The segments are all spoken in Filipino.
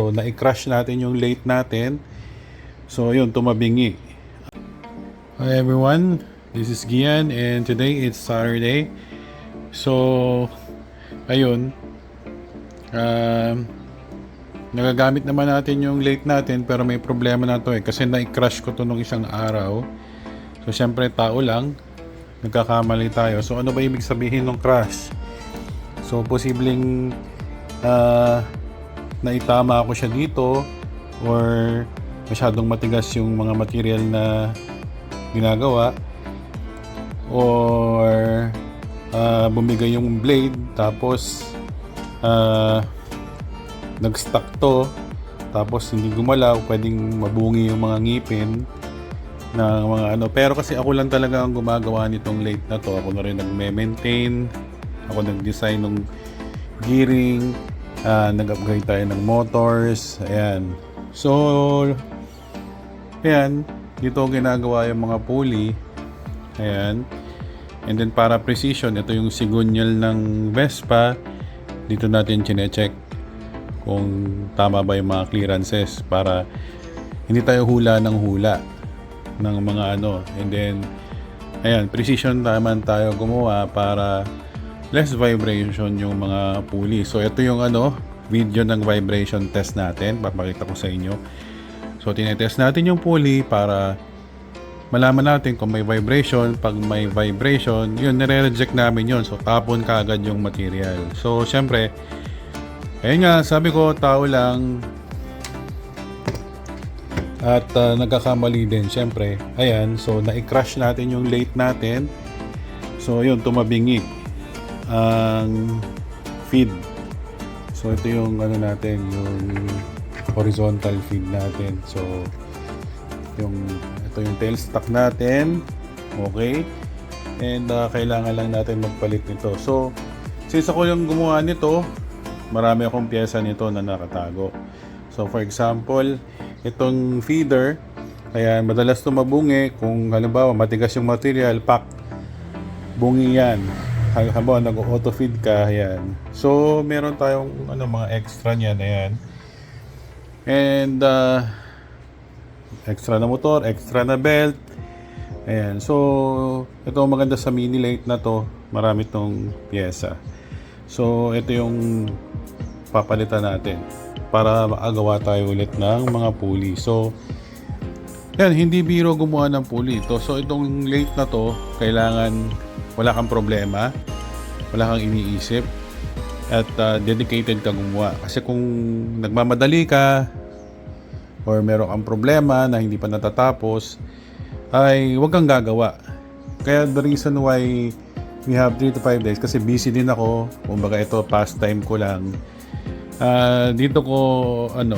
So, na-crash natin yung late natin. So, yun, tumabingi. Hi everyone, this is Gian and today it's Saturday. So, ayun. Um, nagagamit naman natin yung late natin pero may problema na to eh kasi na-crash ko to nung isang araw. So, syempre tao lang. Nagkakamali tayo. So, ano ba ibig sabihin ng crash? So, posibleng ah, naitama ako siya dito or masyadong matigas yung mga material na ginagawa or ah, bumigay yung blade tapos ah, nag-stuck to tapos hindi gumalaw pwedeng mabungi yung mga ngipin ng mga ano. Pero kasi ako lang talaga ang gumagawa nitong late na to. Ako na rin nagme-maintain ako nag-design ng gearing ah, nag-upgrade tayo ng motors ayan. So ayan dito ginagawa yung mga pulley ayan. And then para precision ito yung sigunyal ng Vespa. Dito natin chine-check kung tama ba yung mga clearances para hindi tayo hula ng hula ng mga ano. And then ayan precision naman tayo gumawa para less vibration yung mga pulley. So ito yung ano video ng vibration test natin. Papakita ko sa inyo. So tinetest natin yung pulley para malaman natin kung may vibration. Pag may vibration yun nire-reject namin yun. So tapon kaagad yung material. So syempre ayun nga sabi ko tao lang. At uh, nagkakamali din syempre. Ayan so na-crash natin yung late natin. So yun tumabingi ang feed. So ito yung ano natin yung horizontal feed natin. So yung ito yung tailstock natin. Okay. And uh, kailangan lang natin magpalit nito. So since ako yung gumawa nito marami akong pyesa nito na nakatago. So for example itong feeder kaya madalas tumabungi kung halimbawa matigas yung material pak bungi yan halimbawa nag-auto feed ka yan so meron tayong ano mga extra niyan ayan. And uh, extra na motor extra na belt. Ayan. So ito maganda sa mini late na to. Marami tong pyesa. So ito yung papalitan natin para makagawa tayo ulit ng mga pulley. So, yan, hindi biro gumawa ng pulley ito. So, itong late na to, kailangan wala kang problema, wala kang iniisip, at uh, dedicated ka gumawa. Kasi kung nagmamadali ka, or meron kang problema na hindi pa natatapos, ay huwag kang gagawa. Kaya the reason why we have 3 to 5 days, kasi busy din ako, kumbaga ito pastime ko lang, Ah, dito ko ano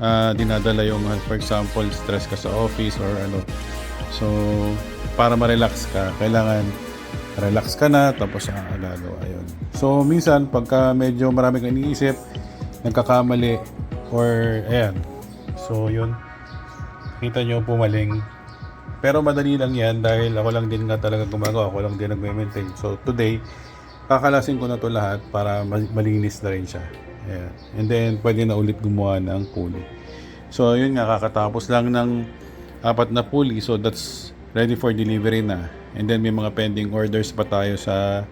ah, dinadala yung for example stress ka sa office or ano. So para ma-relax ka kailangan relax ka na tapos ang gagawa yun so minsan pagka medyo marami kang iniisip nagkakamali or ayan. So yun. Kita nyo pumaling. Pero madali lang yan dahil ako lang din nga talaga gumagawa ako lang din nagme-maintain. So today kakalasin ko na to lahat para mal- malinis na rin siya Ayan. And then, pwede na ulit gumawa ng pulley. So, yun nga, kakatapos lang ng apat na pulley. So, that's ready for delivery na. And then, may mga pending orders pa tayo sa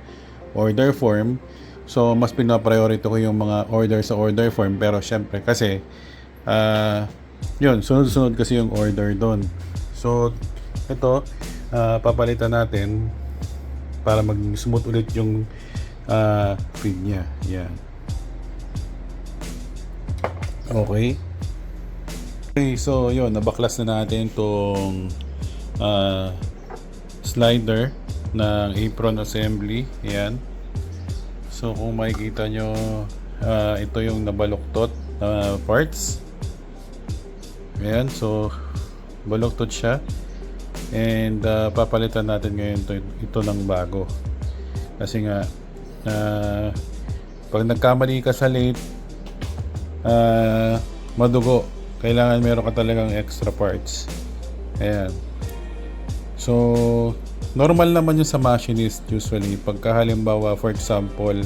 order form. So, mas pinapriority ko yung mga order sa order form. Pero, syempre, kasi, ah, yun, sunod-sunod kasi yung order doon. So, ito, ah, papalitan natin para mag-smooth ulit yung ah, feed niya. Yan. Okay. Okay, so yun, nabaklas na natin itong ah, slider ng apron assembly. Ayan. So kung makikita nyo, ah, ito yung nabaluktot na parts. Ayan, so baluktot siya. And ah, papalitan natin ngayon to, ito ng bago. Kasi nga, ah, pag nagkamali ka sa late, ah, madugo. Kailangan meron ka talagang extra parts. Ayan. So, normal naman yung sa machinist usually. Pagka halimbawa, for example,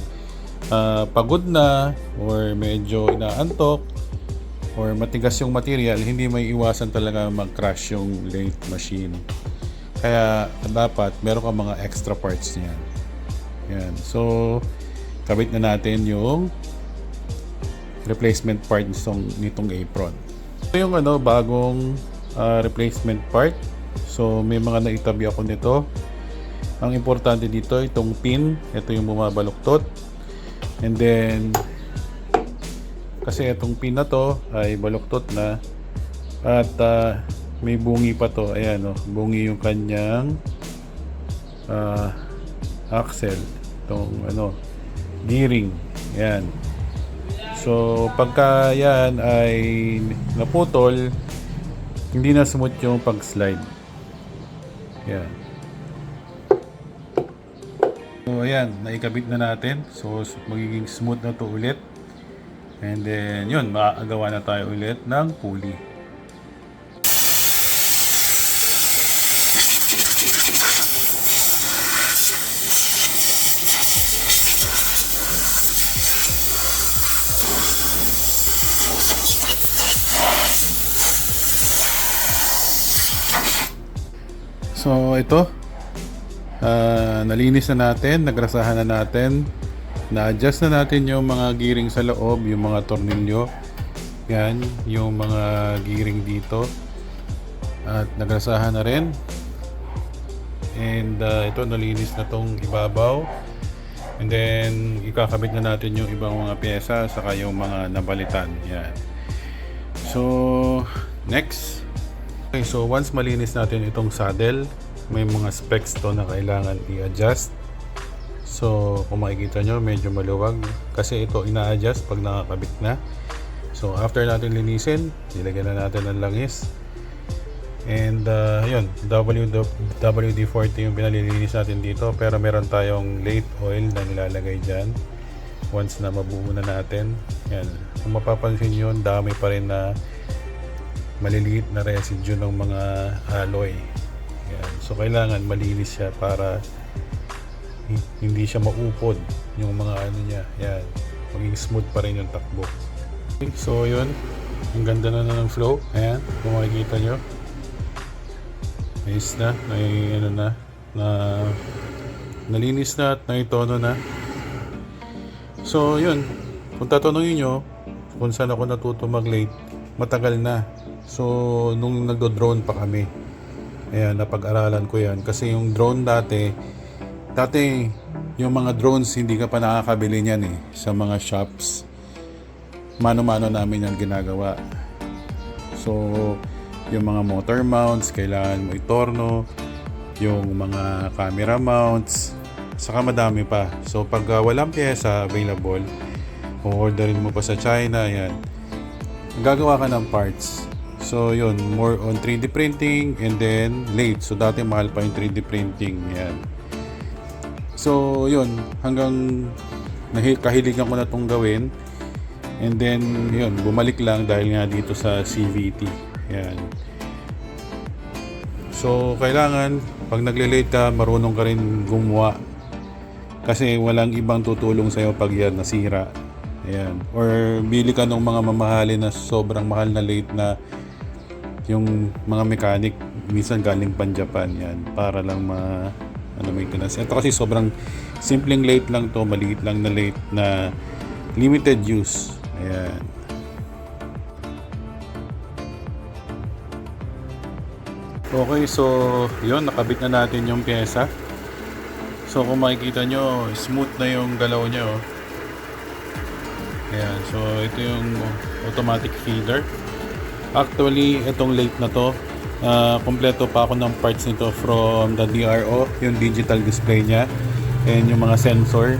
ah, pagod na or medyo inaantok, or matigas yung material, hindi may iwasan talaga mag-crash yung lathe machine. Kaya dapat meron ka mga extra parts niyan. Yan. So, kabit na natin yung replacement part nitong, nitong apron. Ito yung ano, bagong ah, replacement part. So, may mga naitabi ako nito. Ang importante dito, itong pin. Ito yung bumabaluktot. And then, kasi itong pin na to ay baluktot na. At ah, may bungi pa to. Ayan, oh, bungi yung kanyang ah, axle. Itong ano, gearing. Ayan. So, pagka yan ay naputol, hindi na smooth yung pag-slide. Yan. So, ayan, naikabit na natin. So, magiging smooth na to ulit. And then, yun, makakagawa na tayo ulit ng pulley. So, ito. Ah, nalinis na natin, nagrasahan na natin. Na-adjust na natin yung mga gearing sa loob, yung mga tornilyo. Yan, yung mga gearing dito. At nagrasahan na rin. And ah, ito, nalinis na tong ibabaw. And then, ikakabit na natin yung ibang mga pyesa, saka yung mga nabalitan. Yan. So, next. Okay, so once malinis natin itong saddle, may mga specs to na kailangan i-adjust. So, kung makikita nyo, medyo maluwag. Kasi ito ina-adjust pag nakakabit na. So, after natin linisin, nilagyan na natin ng langis. And, uh, yun, WD, WD-40 yung pinalilinis natin dito. Pero meron tayong late oil na nilalagay dyan. Once na mabuo na natin. Yan. Kung mapapansin yun, dami pa rin na maliliit na residue ng mga alloy. Yan. So kailangan malinis siya para hi- hindi siya maupod yung mga ano niya. Yan. Maging smooth pa rin yung takbo. So yun. Ang ganda na, na ng flow. Ayan. Kung makikita nyo. Ayos na. May ano na. Na nalinis na at naitono na. So yun. Kung tatanungin nyo kung saan ako natuto mag-late, matagal na. So, nung nagdo-drone pa kami, ayan, napag-aralan ko yan. Kasi yung drone dati, dati, yung mga drones, hindi ka pa nakakabili niyan eh, sa mga shops. Mano-mano namin yan ginagawa. So, yung mga motor mounts, kailangan mo itorno, yung mga camera mounts, saka madami pa. So, pag uh, walang pyesa available, orderin mo pa sa China, yan. Gagawa ka ng parts. So, yun, more on 3D printing and then late. So, dati mahal pa yung 3D printing. Yan. So, yun, hanggang kahiligan ko na itong gawin. And then, yun, bumalik lang dahil nga dito sa CVT. Yan. So, kailangan, pag nagle-late ka, marunong ka rin gumawa. Kasi walang ibang tutulong sa'yo pag yan nasira. Ayan. Or bili ka ng mga mamahalin na sobrang mahal na late na yung mga mechanic minsan galing pan Japan yan para lang ma ano maintenance. Ito kasi sobrang simpleng late lang to, maliit lang na late na limited use. Ayan. Okay, so yun, nakabit na natin yung pyesa. So kung makikita nyo, smooth na yung galaw niya. Oh. Ayan, so ito yung automatic feeder. Actually, itong late na to, ah, kompleto pa ako ng parts nito from the DRO, yung digital display niya, and yung mga sensor.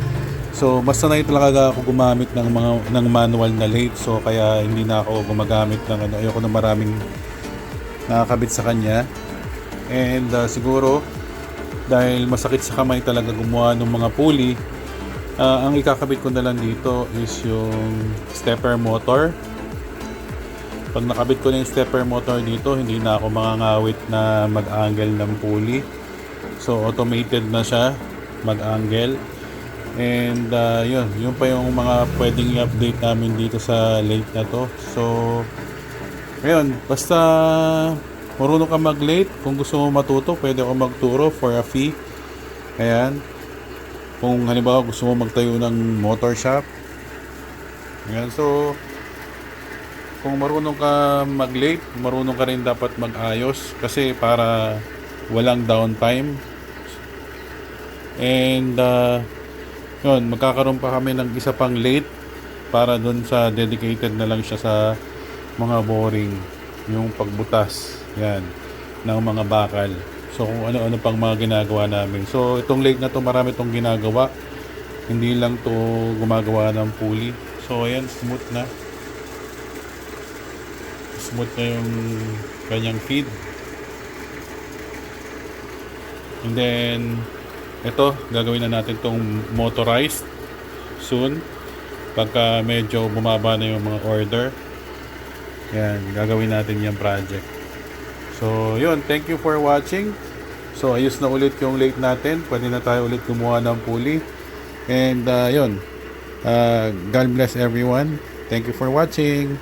So, basta na talaga ako gumamit ng mga ng manual na late, so kaya hindi na ako gumagamit ng ano, ayoko na maraming nakakabit sa kanya. And ah, siguro, dahil masakit sa kamay talaga gumawa ng mga pulley, Ah, ang ikakabit ko na lang dito is yung stepper motor. Pag nakabit ko na yung stepper motor dito, hindi na ako makangawit na mag-angle ng pulley. So, automated na siya mag-angle. And ah, yun, yun pa yung mga pwedeng i-update namin dito sa late na to. So, Ngayon, basta marunong ka mag-late, kung gusto mo matuto, pwede ako magturo for a fee. Ayan. Kung halimbawa gusto mo magtayo ng motor shop. Ayan, so kung marunong ka mag-late, marunong ka rin dapat mag-ayos kasi para walang downtime. And uh, yun, magkakaroon pa kami ng isa pang late para dun sa dedicated na lang siya sa mga boring yung pagbutas yan ng mga bakal. So kung ano-ano pang mga ginagawa namin. So itong lake na to marami tong ginagawa. Hindi lang to gumagawa ng pulley. So ayan smooth na smooth na yung kanyang feed. And then ito gagawin na natin tong motorized soon. Pagka medyo bumaba na yung mga order yan gagawin natin yung project. So yun thank you for watching. So ayos na ulit yung late natin. Pwede na tayo ulit gumawa ng pulley. And uh, yun uh, God bless everyone. Thank you for watching